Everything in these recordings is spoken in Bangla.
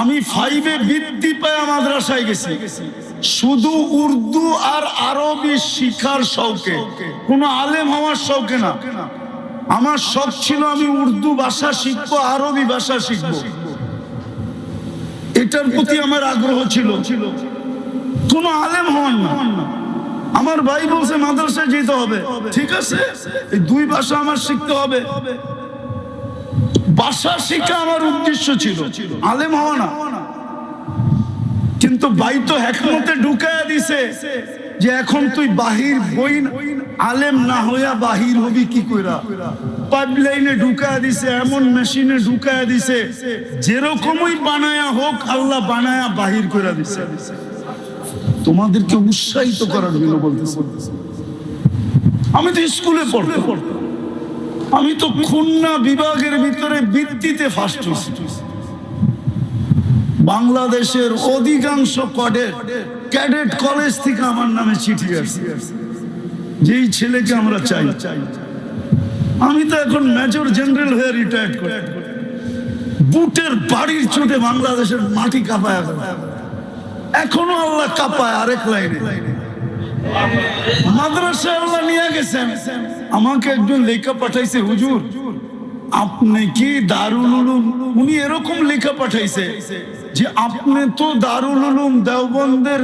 আমি ফাইভে বৃদ্ধি পায় মাদ্রাসায় গেছি। শুধু উর্দু আর আরবি শিখার শৌকে। কোনো আলেম হওয়ার শৌকে না। আমার শখ ছিল আমি উর্দু ভাষা শিখব, আরবি ভাষা শিখব। এটার প্রতি আমার আগ্রহ ছিল। কোনো আলেম হন না। আমার ভাই বলছে, মাদ্রাসায় যেতে হবে। ঠিক আছে। দুই ভাষা আমার শিখতে হবে। ভাষা শিখা আমার উদ্দেশ্য ছিল। আলেম হওয়া না। কিন্তু বাই তো হেকমতে ঢুকায়া দিছে যে এখন তুই বাহির বই আলেম না হইয়া বাহির হবি কি কইরা? পাইপলাইনে ঢুকায়া দিছে, এমন মেশিনে ঢুকায়া দিছে, যেরকমই বানায়া হোক, আল্লাহ বানায়া বাহির কইরা দিছে। তোমাদেরকে উৎসাহিত করার জন্য বলতেছি। আমি তো স্কুলে পড়তে পড়তাম। আমি তো খুলনা বিভাগের ভিতরে বৃত্তিতে ফার্স্ট বাংলাদেশের অধিকাংশ কডেট ক্যাডেট কলেজ থেকে আমার নামে চিঠি আসছে যেই ছেলেকে আমরা চাই। আমি তো এখন মেজর জেনারেল হয়ে রিটায়ার্ড করি। বুটের বাড়ির চোটে বাংলাদেশের মাটি কাঁপায় এখনও আল্লাহ কাঁপায় আরেক লাইনে লাইনে। মাদ্রাসায় আল্লাহ নিয়ে গেছেন। আমাকে একজন লেখা পাঠাইছে হুজুর আপনি কি দারুল উলুম? উনি এরকম লেখা পাঠাইছে যে আপনি তো দারুল উলুম দেওবন্দের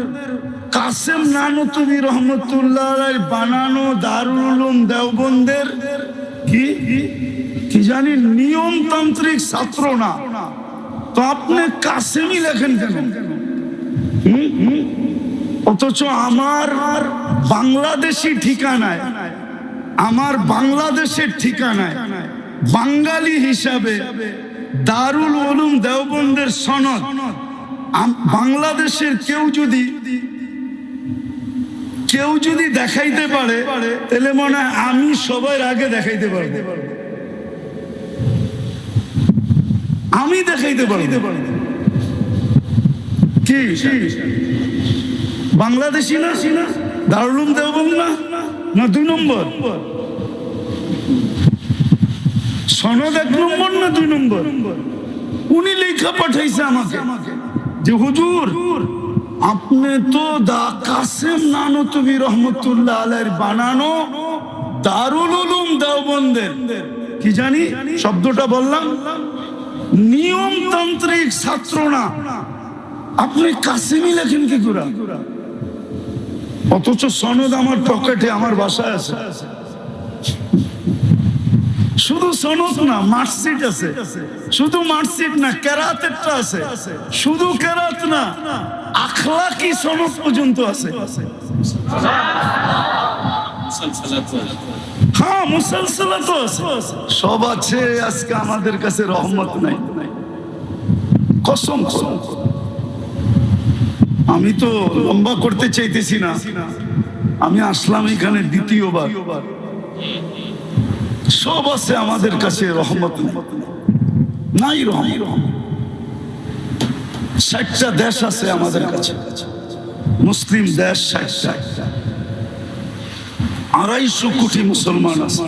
কাসেম নানতুবি রহমতুল্লাহ বানানো দারুল উলুম দেওবন্দের কি? কি জানি নিয়মতান্ত্রিক ছাত্র না। তো আপনি কাসেমই লেখেন কেন? হুম, হুম। অথচ আমার বাংলাদেশি ঠিকানায়, আমার বাংলাদেশের ঠিকানায়, বাঙালি হিসাবে দারুল উলুম দেওবন্দের সনদ বাংলাদেশের কেউ যদি কেউ যদি দেখাইতে পারে, তাহলে মনে হয় আমি সবার আগে দেখাইতে পারব। আমি দেখাইতে পারব। কি? বাংলাদেশি না? দারুলুম দেওবন্দ না? না, দুই নম্বর। সনদ এক নম্বর না দুই নম্বর? উনি লেখা পাঠাইছে আমাকে যে, হুজুর, আপনি তো দা কাসেম নানতবি রহমতুল্লাহ আলাইহির বানানো দারুল উলুম দেওবন্দের। কি জানি? শব্দটা বললাম। নিয়মতান্ত্রিক ছাত্র না। আপনি কাসেমি লেখেন কি করে? অথচ সনদ আমার পকেটে, আমার বাসায় আছে। শুধু সনদ না, মার্কশিট আছে। শুধু মার্কশিট না, কেরাতেরটা আছে। শুধু কেরাত না, আখলাকি সনদ পর্যন্ত আছে। হ্যাঁ মুসালসালা তো আছে। সব আছে, আজকে আমাদের কাছে রহমত নাই। কসম কসম। আমি তো লম্বা করতে চাইতেছি না। আমি আসলাম এখানে দ্বিতীয়বার। সব আছে আমাদের কাছে, রহমত নাই। রহমত। ষাটটা দেশ আছে আমাদের কাছে। মুসলিম দেশ ষাটটা। আড়াইশো কোটি মুসলমান আছে।